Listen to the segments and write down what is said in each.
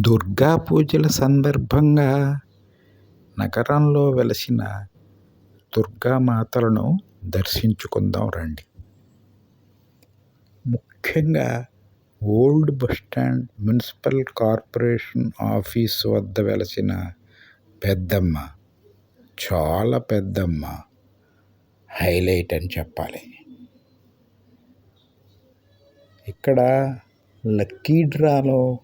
దుర్గా పూజల సందర్భంగా నగరంలో వెలసిన దుర్గామాతలను దర్శించుకుందాం రండి. ముఖ్యంగా old bus stand municipal corporation office వద్ద వెలసిన పెద్దమ్మ చాలా పెద్దమ్మ హైలైట్ అని చెప్పాలి. ఇక్కడ లక్కీ డ్రాలో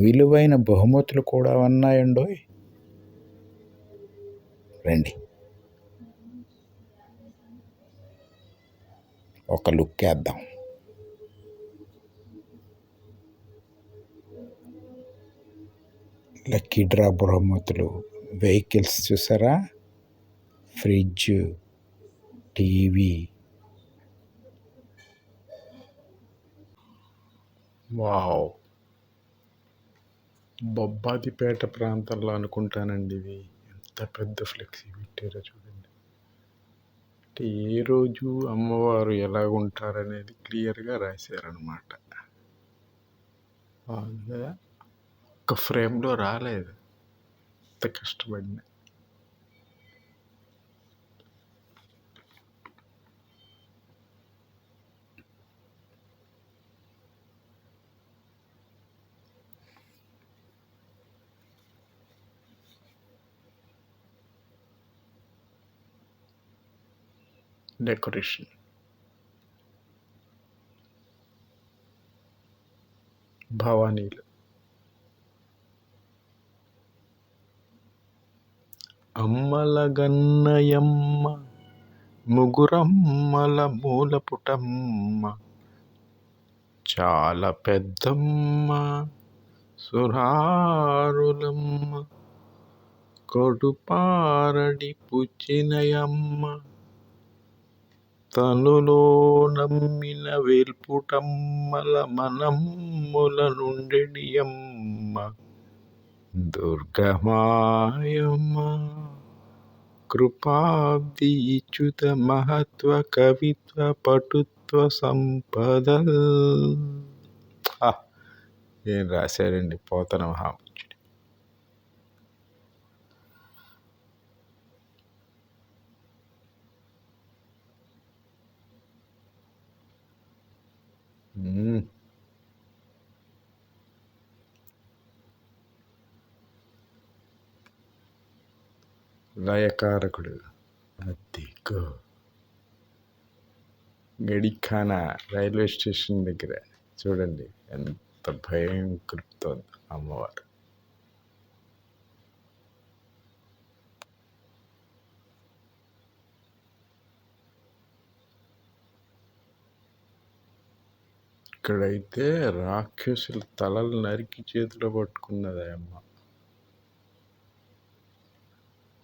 విలువైన బహుమతులు కూడా ఉన్నాయండోయ్ రండి. ఒక లుక్ వేద్దాం. లక్కీ డ్రా బహుమతులు. వెహికల్స్ చూసారా? Fridge TV. వావ్. బొబ్బాదిపేట ప్రాంతంలో అనుకుంటానండి ఇవి ఎంత పెద్ద ఫ్లెక్సీ పెట్టారో చూడండి. అంటే ఏ రోజు అమ్మవారు ఎలాగుంటారనేది క్లియర్గా రాశారనమాట బాగుందా ఒక్క ఫ్రేమ్లో రాలేదు. ఎంత కష్టపడినా. డెకరేషన్. భవానీలు. అమ్మలగన్నయమ్మ ముగురమ్మల మూలపుటమ్మ చాలా పెద్దమ్మ సురారులమ్మ కొడుపారడి పుచ్చినయమ్మ తనులో నమ్మిన వేల్పుటమ్మల మనమ్ముల నుండెడియమ్మ దుర్గమాయమ్మ కృపాబ్ది ఇచ్యుత మహత్వ కవిత్వ పటుత్వ సంపద ఏం రాశారండి పోతన మహా Mm. లయకారకుడు అదిగో గడిఖానా రైల్వే స్టేషన్ దగ్గర చూడండి ఎంత భయం కలుపుతోంది అమ్మవారు ఇక్కడైతే రాక్షసుల తలలు నరికి చేతిలో పట్టుకున్నది అమ్మ.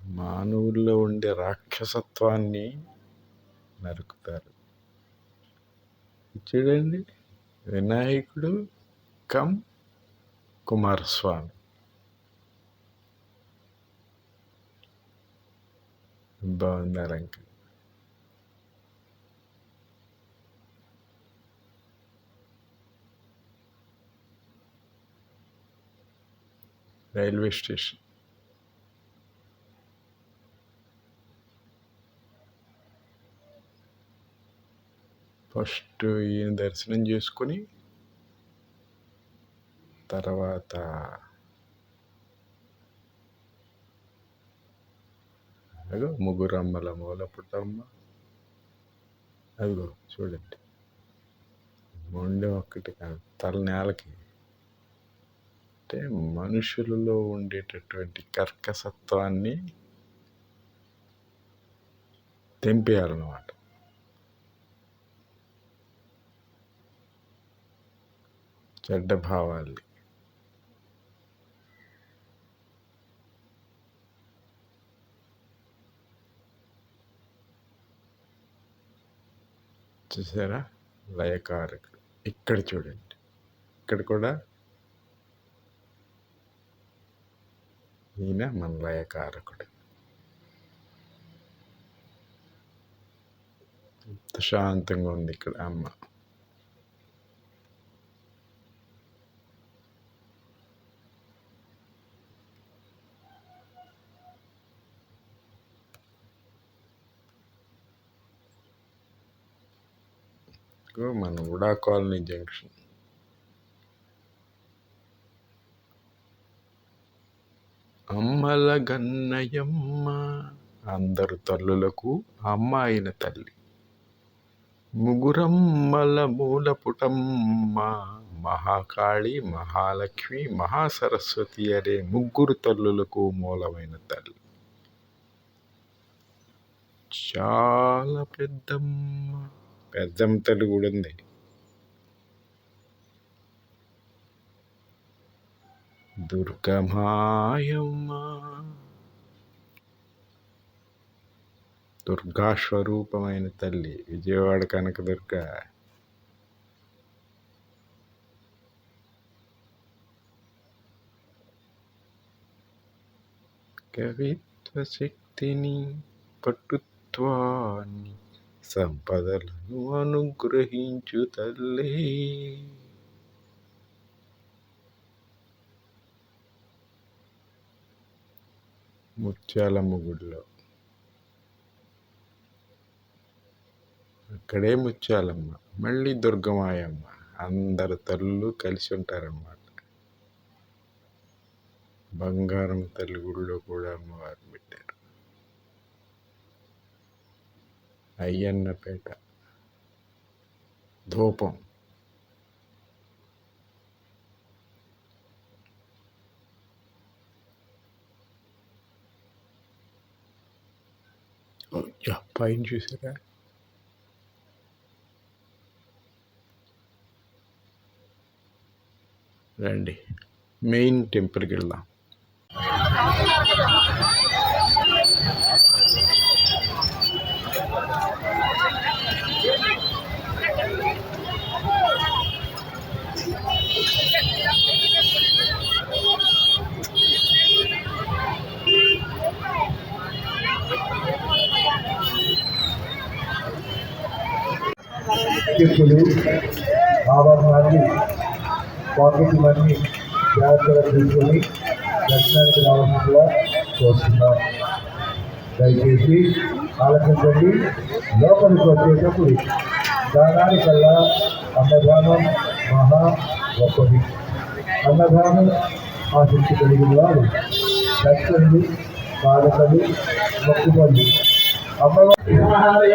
మానవుల్లో ఉండే రాక్షసత్వాన్ని నరుకుతారు. చూడండి వినాయకుడు కమ్ కుమారస్వామి. బాగుంది అలంకరణ రైల్వే స్టేషన్. ఫస్ట్ ఈయన దర్శనం చేసుకొని తర్వాత అగో ముగ్గురు అమ్మల మూల పుట్టమ్మ. అదిగో చూడండి. మొండి ఒక్కటి కాదు తల నేలకి అంటే మనుషులలో ఉండేటటువంటి కర్కసత్వాన్ని తెంపేయాలన్నమాట. చెడ్డ భావాల్ని. చూసారా? లయకారకుడు ఇక్కడ చూడండి. ఇక్కడ కూడా ఈయన మన లయ కారకుడు ప్రశాంతంగా ఉంది ఇక్కడ అమ్మ. మన ఉడా కాలనీ జంక్షన్. అమ్మల గన్నయమ్మ అందరు తల్లులకు అమ్మ అయిన తల్లి. ముగురమ్మల మూల పుటమ్మ మహాకాళి మహాలక్ష్మి మహాసరస్వతి అనే ముగ్గురు తల్లులకు మూలమైన తల్లి. చాలా పెద్దమ్మ. పెద్దమ్మ తల్లి కూడా ఉంది. దుర్గమాయమ్మ దుర్గా స్వరూపమైన తల్లి విజయవాడ కనకదుర్గ. కవిత్వ శక్తిని పట్టుత్వాన్ని సంపదలను అనుగ్రహించు తల్లి. ముత్యాలమ్మ గుడిలో అక్కడే ముత్యాలమ్మ మళ్ళీ దుర్గమాయమ్మ. అందరు తల్లులు కలిసి ఉంటారన్నమాట. బంగారం తల్లి గుడిలో కూడా అమ్మవారు పెట్టారు. అయ్యన్నపేట. ధూపం. పైన చూసారా రండి మెయిన్ టెంపుల్కి వెళ్దాం అధ్యక్షులు ఆభరణాన్ని పాకెట్ మనీ జాగ్రత్తగా తీసుకొని దర్శనానికి రావాల్సిందిగా కోరుతున్నాం. దయచేసి ఆలోచించండి లోపలికి వచ్చేటప్పుడు దానానికల్లా అన్నదానం మహా గొప్పది. అన్నదానం ఆసక్తి కలిగిన వారు దక్షిణులు బాధకలు మొక్కుబళ్ళు అమ్మవారి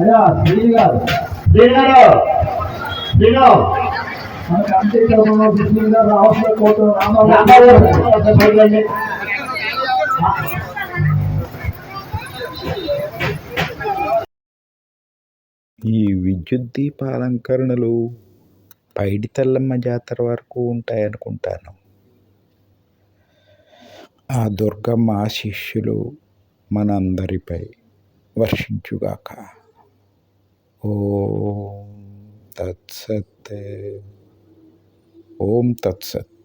అయ్యా శ్రీని గారు. శ్రీని గారు. శ్రీను మనకి అంతే క్రమంలో శ్రీని గారు రావాల్సిన కోట రామారావు ఈ విద్యుత్ దీపాలంకరణలు పైడి తల్లమ్మ జాతర వరకు ఉంటాయనుకుంటాను. ఆ దుర్గమ్మ ఆశిష్యులు మనందరిపై వర్షించుగాక. ॐ तत्सत् ॐ तत्सत्